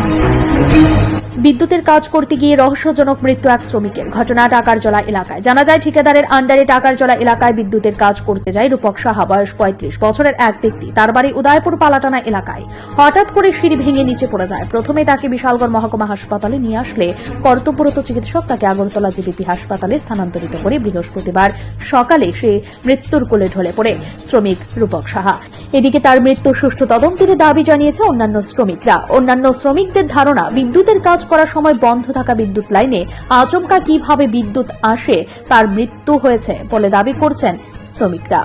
Thank you. বিদ্যুতের কাজ করতে গিয়ে রহস্যজনক মৃত্যু এক শ্রমিকের ঘটনা টাকারজলা এলাকায়। জানা যায়, ঠিকাদারের আন্ডারে টাকারজলা এলাকায় বিদ্যুতের কাজ করতে যায় রূপক সাহা, বয়স পঁয়ত্রিশ, বছরের এক ব্যক্তি। তার বাড়ি উদয়পুর পালাটানা এলাকায়। হঠাৎ করে সিঁড়ি ভেঙে নিচে পড়ে যায়। প্রথমে তাকে বিশালগড় মহকুমা হাসপাতালে নিয়ে আসলে কর্তব্যরত চিকিৎসক তাকে আগরতলা জিবিপি হাসপাতালে স্থানান্তরিত করে বৃহস্পতিবার সকালে সে মৃত্যুর কোলে ঢলে পড়ে শ্রমিক রূপক সাহা। এদিকে তার মৃত্যু সুষ্ঠু তদন্তের দাবি জানিয়েছে অন্যান্য শ্রমিকরা। অন্যান্য শ্রমিকদের ধারণা, বিদ্যুতের কাজ করার সময় বন্ধ থাকা বিদ্যুৎ লাইনে আচমকা কীভাবে বিদ্যুৎ আসে তার মৃত্যু হয়েছে বলে দাবি করছেন শ্রমিকরা।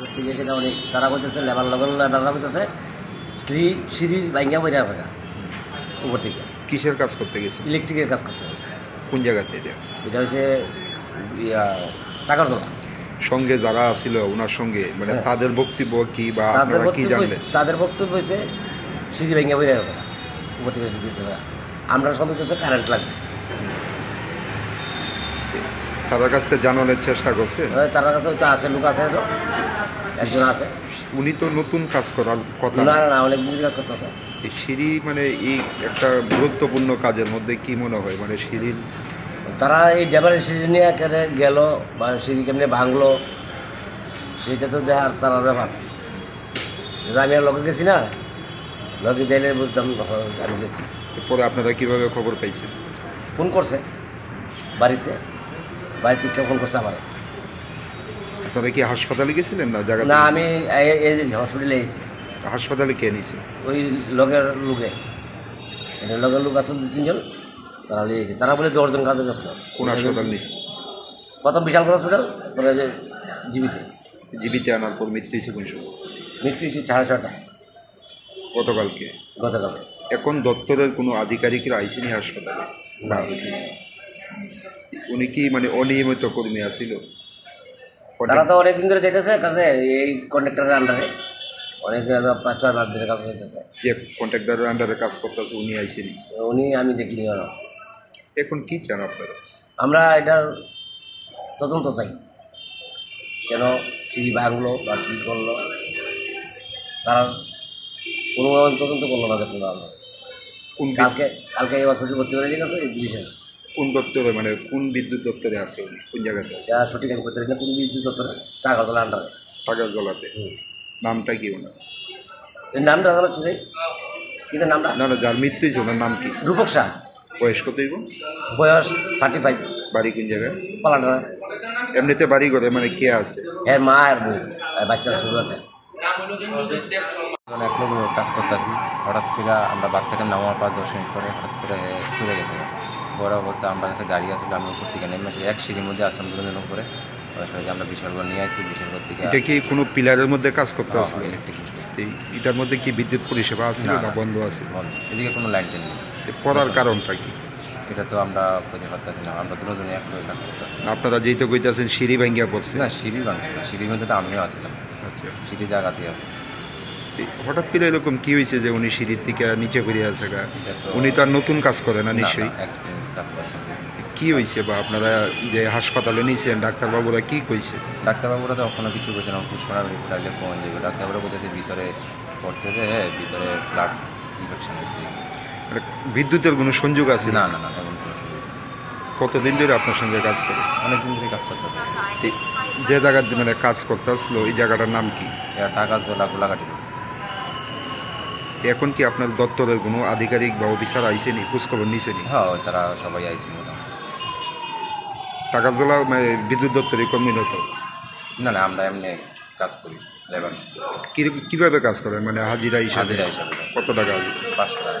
করতে গিয়ে সেটা অনেক তারা বলতেছে লেবার লগন লেবাররা বলতেছে সিরিজ বাইঙ্গা বইরে আছে উপর থেকে। কিসের কাজ করতে গেছে? ইলেকট্রিকের কাজ করতে গেছে। কোন জায়গাতে এটা? এটা হচ্ছে টাকার তোলা সঙ্গে যারা আছিল ওনার সঙ্গে মানে হ্যাঁ। তাদের বক্তব্য কি বা আপনারা কি বক্তব্য জানলেন? তাদের বক্তব্য হয়েছে সিঁড়ি ভেঙে বইরে আছে গা উপর থেকে আমরা সব হচ্ছে কারেন্ট লাগবে। তাদের কাছ জানানোর চেষ্টা করছে? তার কাছে তো আছে লোক আছে তো। একজন আছে। উনি তো নতুন কাজ করার কথা। না না না অনেক দিন কাজ করতেছে। এই সিঁড়ি মানে এই একটা গুরুত্বপূর্ণ কাজের মধ্যে কি মনে হয়? মানে সিঁড়ির তারা এই ড্রাইভারের সিঁড়ি নিয়ে একেবারে গেল বা সিঁড়ি কেমনি ভাঙলো সেটা তো দেখার তার ব্যাপার। আমি আর লগে গেছি না লগে যাইলে বুঝতাম আমি গেছি। পরে আপনারা কীভাবে খবর পাইছেন? ফোন করছে বাড়িতে। বাড়িতে কেউ ফোন করছে আমার। আপনারা কি হাসপাতালে গেছিলেন না জায়গা না আমি এই- হসপিটালে এসেছি হাসপাতালে কে নিয়েছে? ওই লগের লোকে লগের লোক আসলো দু তিনজন। তারা লিয়ে এসেছে তারা বলে দশজন কাজে গেছিল কোন হাসপাতাল নিয়েছে? প্রথম বিশালগড় হসপিটাল তারপরে যে জীবিতে। জীবিতে আনার পর মৃত্যু হয়েছে কোন সময়? মৃত্যু হয়েছে সাড়ে ছটায় গতকালকে। গতকালে এখন দপ্তরের কোনো আধিকারিকরা আইসেনি হাসপাতালে। না। উনি কি মানে অনিয়মিত কর্মী আছিল? তারা তো অনেকদিন ধরে চাইতেছে কাছে এই কন্ট্রাক্টরের আন্ডারে অনেক পাঁচ ছয় মাস ধরে কাজ চাইতেছে যে কন্ট্রাক্টরের আন্ডারে কাজ করতেছে উনি আইসেনি উনি আমি দেখিনি। এখন কি চান আপনারা? আমরা এটার তদন্ত চাই। কেন? সিঁড়ি ভাঙলো বা কী করল? তারা কোনো তদন্ত করল না দেখুন আমরা। কোন কালকে কালকে এই হসপিটাল ভর্তি করে গেছে এই পুলিশে কোন দপ্তরে মানে কোন বিদ্যুৎ দপ্তরে আছে কোন জায়গাতে আছে? যা সঠিক আমি করতে না কোন বিদ্যুৎ দপ্তরে টাকা তোলা আন্ডারে টাকার জলাতে নামটা কি ওনার? এর নামটা জানা হচ্ছে কিন্তু নামটা? না না যার মৃত্যু হয়েছে ওনার নাম কি? রূপক শাহ। বয়স কত হইব? বয়স থার্টি ফাইভ বাড়ি কোন জায়গায়? পালাটা এমনিতে বাড়ি করে মানে কে আছে? এর মা আর বাচ্চা শুরু একটা। এক লোক কাজ করতেছি। হঠাৎ করে আমরা বাদ থেকে নামার পাঁচ দশ মিনিট পরে হঠাৎ করে ঘুরে গেছে। বড় অবস্থা আমরা কাছে গাড়ি আসলে আমি উপর থেকে নেমে আসি এক সিঁড়ির মধ্যে আসলাম যে আমরা বিশালগড় নিয়ে আসি বিশালগড় থেকে এটা কি কোনো পিলারের মধ্যে কাজ করতে এটার মধ্যে কি বিদ্যুৎ পরিষেবা আছে না। বন্ধ আছে? বন্ধ। এদিকে কোনো লাইন টেন নেই। তো পড়ার কারণটা কি? এটা তো আমরা খুঁজে পারতেছি না আমরা দুজন এক কাজ করতেছি। আপনারা যেহেতু কইতাছেন সিঁড়ি ভাঙ্গিয়া পড়ছে। না সিঁড়ি ভাঙছে না সিঁড়ির মধ্যে তো আমিও আছিলাম। সিঁড়ি জায়গাতেই আছে। হঠাৎ করে এরকম কি হয়েছে যে উনি সিঁড়ির থেকে নিচে করে আছে উনি তো আর নতুন কাজ করে না নিশ্চয়ই? কি হয়েছে বা আপনারা যে হাসপাতালে নিয়েছেন ডাক্তারবাবুরা কি কইছে? ডাক্তারবাবুরা তো কোনো কিছু বলছে না রিপোর্ট আসলে কমন যাবে। ডাক্তারবাবুরা বলতেছে ভিতরে পড়ছে যে হ্যাঁ ভিতরে ব্লাড ইনফেকশন হয়েছে। মানে বিদ্যুতের কোনো সংযোগ আছে? না না না এমন কোনো সুযোগ। কতদিন ধরে আপনার সঙ্গে কাজ করে? অনেকদিন ধরে কাজ করতেছে তো যে জায়গার মানে কাজ করতে আসলো এই জায়গাটার নাম কি? টাকা জোলা গোলাঘাটি। এখন কি আপনার দপ্তরের কোনো আধিকারিক বা অফিসার আইসেনি খোঁজখবর নিছেনি? হ্যাঁ তারা সবাই আইছে টাকা জোলা মানে বিদ্যুৎ দপ্তরের কর্মীরত না না আমরা এমনি কাজ করি লেবার। কীভাবে কাজ করেন? মানে হাজিরা হিসাবে? হাজিরা হিসাবে কত টাকা? পাঁচশো টাকা।